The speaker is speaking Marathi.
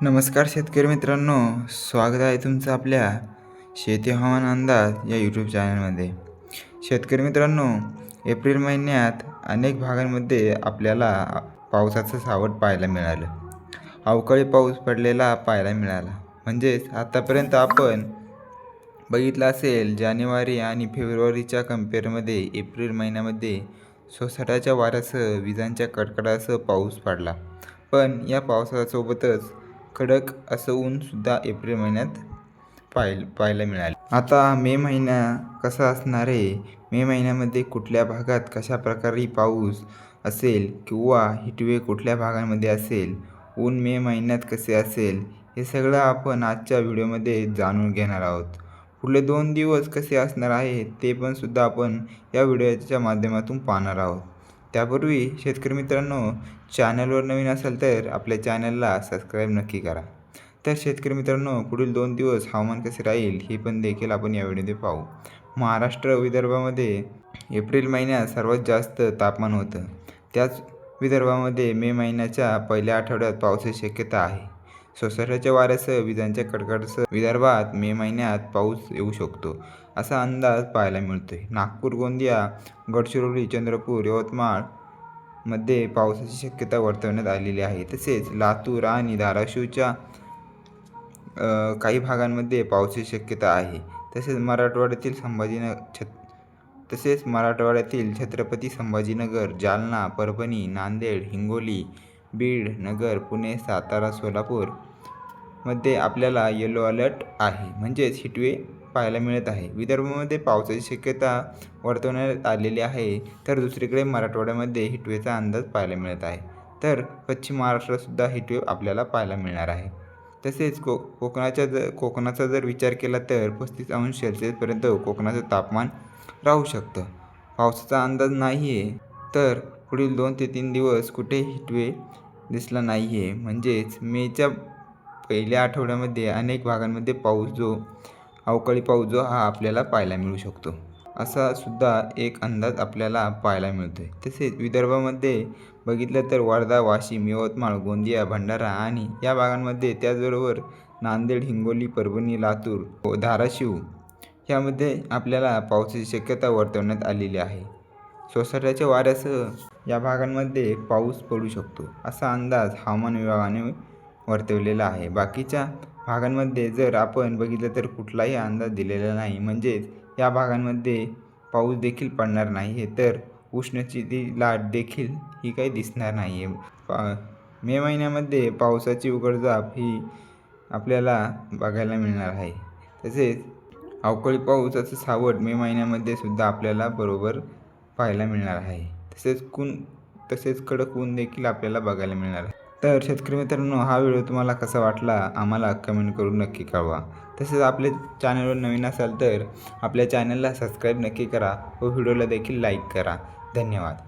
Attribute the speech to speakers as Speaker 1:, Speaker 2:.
Speaker 1: नमस्कार शेतकरी मित्रांनो स्वागत आहे तुमचं आपल्या शेती हवामान अंदाज या यूट्यूब चॅनलमध्ये शेतकरी मित्रांनो एप्रिल महिन्यात अनेक भागांमध्ये आपल्याला पावसाचं सावट पाहायला मिळालं. अवकाळी पाऊस पडलेला पाहायला मिळाला. म्हणजेच आत्तापर्यंत आपण बघितलं असेल जानेवारी आणि फेब्रुवारीच्या कम्पेअरमध्ये एप्रिल महिन्यामध्ये सोसाट्याच्या वाऱ्यासह विजांच्या कडकडासह पाऊस पडला. पण या पावसासोबतच कडक असं ऊनसुद्धा एप्रिल महिन्यात पाहायला पाहायला मिळाले. आता मे महिना कसा असणार आहे? मे महिन्यामध्ये कुठल्या भागात कशा प्रकारे पाऊस असेल किंवा हिटवे कुठल्या भागांमध्ये असेल? ऊन मे महिन्यात कसे असेल? हे सगळं आपण आजच्या व्हिडिओमध्ये जाणून घेणार आहोत. पुढले दोन दिवस कसे असणार आहे ते पण सुद्धा आपण या व्हिडिओच्या माध्यमातून पाहणार आहोत. त्यापूर्वी शेतकरी मित्रांनो चॅनलवर नवीन असाल तर आपल्या चॅनलला सबस्क्राईब नक्की करा. तर शेतकरी मित्रांनो पुढील दोन दिवस हवामान कसे राहील हे पण देखील आपण या व्हिडिओमध्ये पाहू. महाराष्ट्र विदर्भामध्ये एप्रिल महिन्यात सर्वात जास्त तापमान होतं. त्याच विदर्भामध्ये मे महिन्याच्या पहिल्या आठवड्यात पावसाची शक्यता आहे. सोसाट्याच्या वाऱ्यासह विजांच्या कडकडासह विदर्भात मे महिन्यात पाऊस येऊ शकतो असा अंदाज पाहायला मिळतोय. नागपूर गोंदिया गडचिरोली चंद्रपूर यवतमाळमध्ये पावसाची शक्यता वर्तवण्यात आलेली आहे. तसेच लातूर आणि धाराशिवच्या काही भागांमध्ये पावसाची शक्यता आहे. तसेच मराठवाड्यातील संभाजीनगर छत तसेच मराठवाड्यातील छत्रपती संभाजीनगर जालना परभणी नांदेड हिंगोली बीड नगर पुणे सातारा सोलापूर मध्ये आपल्याला येलो अलर्ट आहे. म्हणजेच हिटवे पाहायला मिळत आहे. विदर्भामध्ये पावसाची शक्यता वर्तवण्यात आलेली आहे. तर दुसरीकडे मराठवाड्यामध्ये हिटवेचा अंदाज पाहायला मिळत आहे. तर पश्चिम महाराष्ट्रातसुद्धा हिटवे आपल्याला पाहायला मिळणार आहे. तसेच को कोकणाच्या जर कोकणाचा जर विचार केला तर पस्तीस अंश सेल्सिअसपर्यंत कोकणाचं तापमान राहू शकतं. पावसाचा अंदाज नाही आहे तर पुढील दोन ते तीन दिवस कुठे हिटवे दिसला नाही आहे म्हणजेच मेच्या पहिल्या आठवड्यामध्ये अनेक भागांमध्ये पाऊस जो अवकाळी पाऊस जो हा आपल्याला पाहायला मिळू शकतो. असा सुद्धा एक अंदाज आपल्याला पाहायला मिळतो आहे तसेच विदर्भामध्ये बघितलं तर वर्धा वाशिम यवतमाळ गोंदिया भंडारा आणि या भागांमध्ये त्याचबरोबर नांदेड हिंगोली परभणी लातूर व धाराशिव ह्यामध्ये आपल्याला पावसाची शक्यता वर्तवण्यात आलेली आहे. सोसाट्याच्या वाऱ्यासह या भागांमध्ये पाऊस पडू शकतो असा अंदाज हवामान विभागाने वर्तवलेला आहे. बाकीच्या भागांमध्ये जर आपण बघितलं तर कुठलाही अंदाज दिलेला नाही. म्हणजेच या भागांमध्ये पाऊस देखील पडणार नाही. आहे तर उष्णतेची लाट देखील ही काही दिसणार नाही आहे पा मे महिन्यामध्ये पावसाची उघडझाप ही आपल्याला बघायला मिळणार आहे. तसेच अवकाळी पाऊसाचं सावट मे महिन्यामध्ये सुद्धा आपल्याला बरोबर पाहायला मिळणार आहे. तसेच कुण तसेच कडक ऊन देखील आपल्याला बघायला मिळणार आहे. तर शेतकरी मित्रांनो हा व्हिडिओ तुम्हाला कसा वाटला आम्हाला कमेंट करून नक्की कळवा. तसेच आपल्या चॅनलवर नवीन असाल तर आपल्या चॅनलला सबस्क्राईब नक्की करा व व्हिडिओला देखील लाईक करा. धन्यवाद.